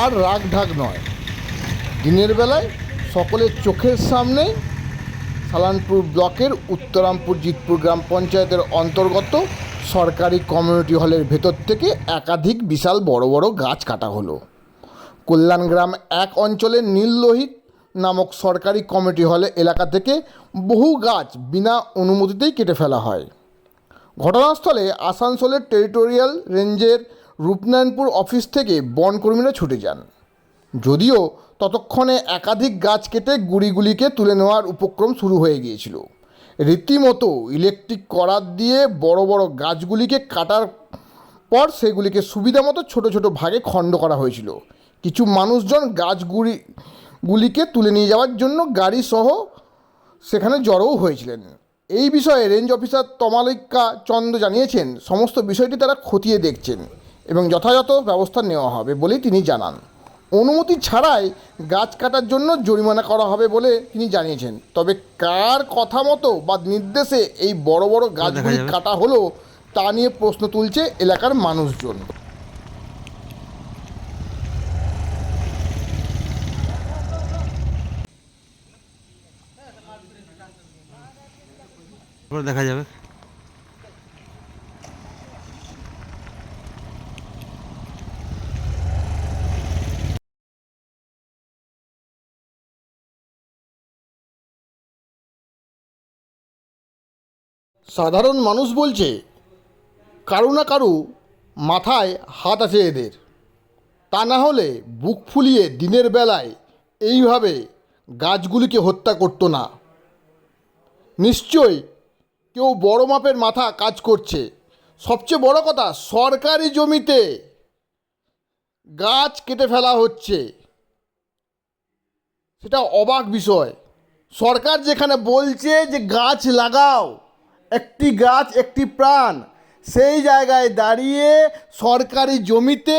আর রাগ ঢাক নয়। দিনের বেলায় সকলের চোখের সামনে সালানপুর ব্লকের উত্তরামপুর জিতপুর গ্রাম পঞ্চায়েতের অন্তর্গত সরকারি কমিউনিটি হলের ভেতর থেকে একাধিক বিশাল বড় বড় গাছ কাটা হলো। কল্যাণগ্রাম এক অঞ্চলের নীললোহিত নামক সরকারি কমিটি হলে এলাকা থেকে বহু গাছ বিনা অনুমতিতেই কেটে ফেলা হয়। ঘটনাস্থলে আসানসোলের টেরিটোরিয়াল রেঞ্জের রূপনারায়ণপুর অফিস থেকে বনকর্মীরা ছুটে যান। যদিও ততক্ষণে একাধিক গাছ কেটে গুড়িগুলিকে তুলে নেওয়ার উপক্রম শুরু হয়ে গিয়েছিল। রীতিমতো ইলেকট্রিক করাত দিয়ে বড় বড় গাছগুলিকে কাটার পর সেগুলিকে সুবিধা মতো ছোটো ছোটো ভাগে খণ্ড করা হয়েছিল। কিছু মানুষজন গাছগুলি গুলিকে তুলে নিয়ে যাওয়ার জন্য গাড়ি সহ সেখানে জড়োও হয়েছিলেন। এই বিষয়ে রেঞ্জ অফিসার তমালিকা চন্দ্র জানিয়েছেন। সমস্ত বিষয়টি তারা খতিয়ে দেখছেন। এবং যথাযথ ব্যবস্থা নেওয়া হবে বলেই তিনি জানান। অনুমতি ছাড়াই গাছ কাটার জন্য জরিমানা করা হবে বলে তিনি জানিয়েছেন। তবে কার কথা মতো বা নির্দেশে এই বড় বড় গাছগুলি। কাটা হলো তা নিয়ে প্রশ্ন তুলছে এলাকার মানুষজন। দেখা যাবে। সাধারণ মানুষ বলছে, কারও না কারও মাথায় হাত আছে এদের। তা না হলে বুক ফুলিয়ে দিনের বেলায় এইভাবে গাছগুলিকে হত্যা করতো না। নিশ্চয়ই কেউ বড় মাপের মাথা কাজ করছে। সবচেয়ে বড় কথা, সরকারি জমিতে গাছ কেটে ফেলা হচ্ছে। সেটা অবাক বিষয়। সরকার যেখানে বলছে যে গাছ লাগাও একটি গাছ, একটি প্রাণ। সেই জায়গায় দাঁড়িয়ে সরকারি জমিতে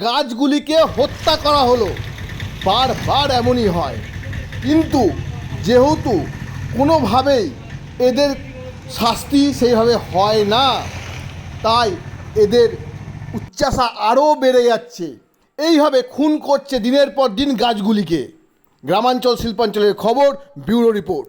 গাছগুলিকে হত্যা করা হলো। বারবার এমনই হয়। কিন্তু যেহেতু কোনোভাবেই এদের শাস্তি সেইভাবে হয় না, তাই এদের উচ্চাসা আরও বেড়ে যাচ্ছে। এইভাবে খুন করছে দিনের পর দিন গাছগুলিকে। গ্রামাঞ্চল, শিল্পাঞ্চলের খবর, ব্যুরো রিপোর্ট।